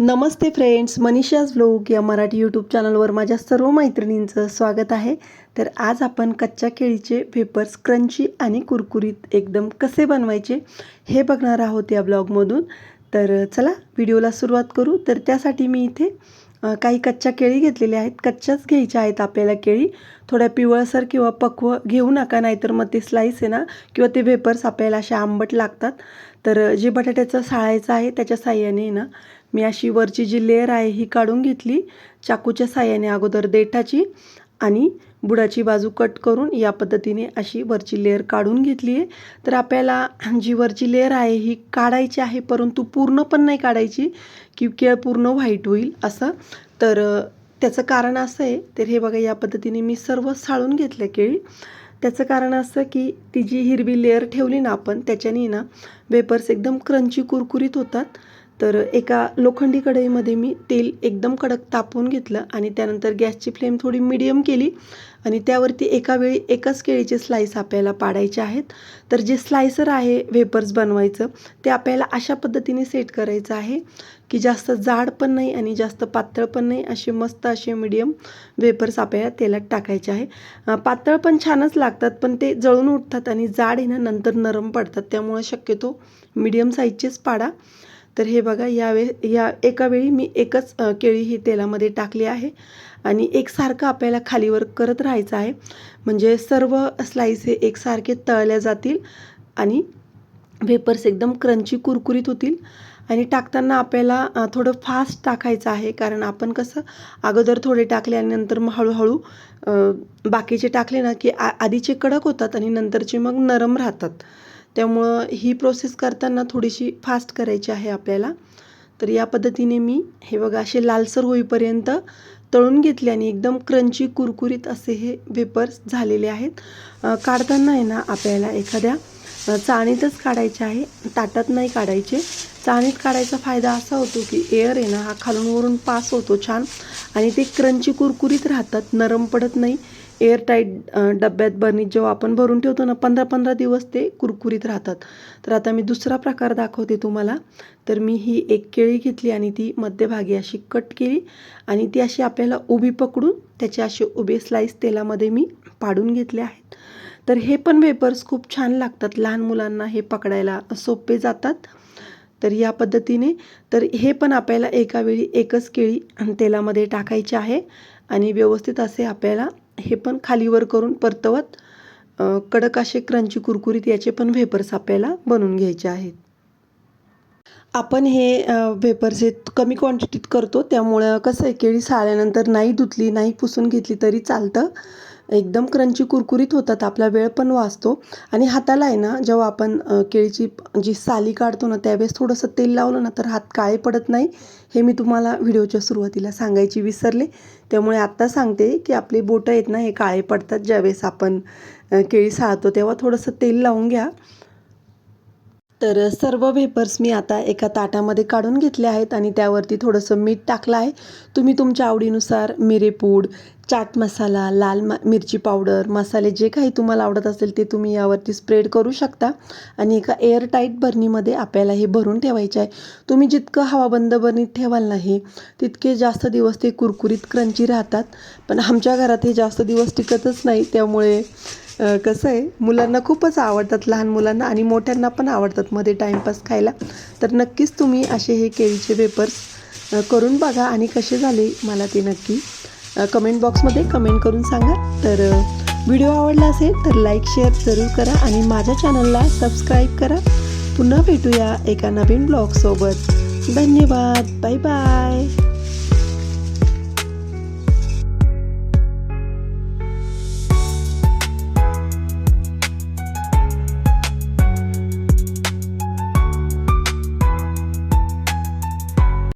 नमस्ते friends Manisha's vlog या Marathi YouTube चॅनलवर माझ्या सर्व मैत्रिणींचं स्वागत आहे. तर आज आपण कच्च्या केळीचे पेपर्स क्रंची आणि कुरकुरीत एकदम कसे बनवायचे हे बघणार आहोत या ब्लॉगमधून. तर चला व्हिडिओला सुरुवात करू. तर त्यासाठी मी इथे काही कच्च्या केळी घेतलेल्या आहेत. कच्च्याच घ्यायच्या आहेत आपल्याला केळी. थोड्या पिवळसर किंवा पक्व घेऊ नका नाहीतर मग ते स्लाईस आहे ना किंवा ते वेपर्स आपल्याला असे आंबट लागतात. तर जे बटाट्याचं साळायचं आहे त्याच्या साह्याने ना मी अशी वरची जी लेअर आहे ही काढून घेतली चाकूच्या साह्याने अगोदर देठाची आणि बुडाची बाजू कट करून या पद्धतीने अशी वरची लेअर काढून घेतली आहे. तर आपल्याला जी वरची लेअर आहे ही काढायची आहे परंतु पूर्ण पण नाही काढायची की केळ पूर्ण व्हाईट होईल असं. तर त्याचं कारण असं आहे तर हे बघा या पद्धतीने मी सर्व साळून घेतलं केळी. त्याचं कारण असं की ती जी हिरवी लेअर ठेवली ना आपण त्याच्याने ना वेपर्स एकदम क्रंची कुरकुरीत होतात. तर एका लोखंडी कढईमध्ये मी तेल एकदम कडक तापवून घेतलं आणि त्यानंतर गॅसची फ्लेम थोडी मिडियम केली. आणि त्यावरती एका वेळी एकाच केळीचे स्लाईस आपल्याला पाडायचे आहेत. तर जे स्लायसर आहे वेपर्स बनवायचं ते आपल्याला अशा पद्धतीने सेट करायचं आहे की जास्त जाड पण नाही आणि जास्त पातळ पण नाही असे मस्त असे मिडियम वेपर्स आपल्याला तेलात टाकायचे आहे. पातळ पण छानच लागतात पण ते जळून उठतात आणि जाड येणं ना नंतर नरम पडतात. त्यामुळे शक्यतो मिडियम साईजचेच पाडा. तर हे बघा यावे या एकावेळी मी एकच केळी ही तेलामध्ये टाकली आहे. आणि एकसारखं आपल्याला खालीवर करत राहायचं आहे. म्हणजे सर्व स्लाईस हे एकसारखे तळल्या जातील आणि वेपर्स एकदम क्रंची कुरकुरीत होतील. आणि टाकताना आपल्याला थोडं फास्ट टाकायचं आहे. कारण आपण कसं अगोदर थोडे टाकले आणि नंतर मग हळूहळू बाकीचे टाकले ना की आ आधीचे कडक होतात आणि नंतरचे मग नरम राहतात. त्यामुळं ही प्रोसेस करताना थोडीशी फास्ट करायची आहे आपल्याला. तर या पद्धतीने मी हे बघा असे लालसर होईपर्यंत तळून घेतले आणि एकदम क्रंची कुरकुरीत असे हे वेपर्स झालेले आहेत. काढताना आहे ना आपल्याला एखाद्या चाणीतच चाळणीतच काढायचे आहे. ताटात नाही काढायचे. चाळणीत काढायचा फायदा असा होतो की एअर आहे ना हा खालून वरून पास होतो छान. आणि ते क्रंची कुरकुरीत राहतात नरम पडत नाही. एअरटाईट डब्यात बर्नीत जेव्हा आपण भरून ठेवतो ना पंधरा पंधरा दिवस ते कुरकुरीत राहतात. तर आता मी दुसरा प्रकार दाखवते तुम्हाला. तर मी ही एक केळी घेतली आणि ती मध्यभागी अशी कट केली आणि ती अशी आपल्याला उभी पकडून त्याचे असे उभे स्लाईस तेलामध्ये मी पाडून घेतले आहेत. तर हे पण वेपर्स खूप छान लागतात. लहान मुलांना हे पकडायला सोपे जातात. तर या पद्धतीने तर हे पण आपल्याला एकावेळी एकच केळी तेलामध्ये टाकायची आहे आणि व्यवस्थित असे आपल्याला हे पण खालीवर करून परतवत कडक असे क्रंची कुरकुरीत याचे पण वेपर्स आपल्याला बनवून घ्यायचे आहेत. आपण हे वेपर्स हे कमी क्वांटिटीत करतो त्यामुळं कसं आहे केळी साळल्यानंतर नाही धुतली नाही पुसून घेतली तरी चालतं. एकदम क्रंची कुरकुरीत होतात आपला वेळ पण वाचतो. आणि हाताला आहे ना जेव्हा आपण केळीची जी साली काढतो ना त्यावेळेस थोडंसं तेल लावलं ना तर हात काळे पडत नाही. हे मी तुम्हाला व्हिडिओच्या सुरुवातीला सांगायची विसरले. त्यामुळे आत्ता सांगते की आपले बोटं आहेत ना हे काळे पडतात. ज्यावेळेस आपण केळी साळतो तेव्हा थोडंसं तेल लावून घ्या. तर सर्व वेपर्स मी आता एका ताटामध्ये काढून घेतले आहेत आणि त्यावरती थोडंसं मीठ टाकलं आहे. तुम्ही तुमच्या आवडीनुसार मिरेपूड चाट मसाला लाल मा मिरची पावडर मसाले जे काही तुम्हाला आवडत असेल ते तुम्ही यावरती स्प्रेड करू शकता. आणि एका एअरटाईट बर्नीमध्ये आपल्याला हे भरून ठेवायचे आहे. तुम्ही जितकं हवाबंद बर्नीत ठेवाल नाही तितके जास्त दिवस ते कुरकुरीत क्रंची राहतात. पण आमच्या घरात हे जास्त दिवस टिकतच नाही त्यामुळे कसं आहे मुलांना खूपच आवडतात लहान मुलांना आणि मोठ्यांना पण आवडतात मध्ये टाईमपास खायला. तर नक्कीच तुम्ही असे हे केळीचे वेपर्स करून बघा आणि कसे झाले मला ते नक्की कमेंट बॉक्समध्ये कमेंट करून सांगा. तर व्हिडिओ आवडला असेल तर लाईक शेअर जरूर करा आणि माझ्या चॅनलला सबस्क्राईब करा. पुन्हा भेटूया एका नवीन ब्लॉगसोबत धन्यवाद. Bye bye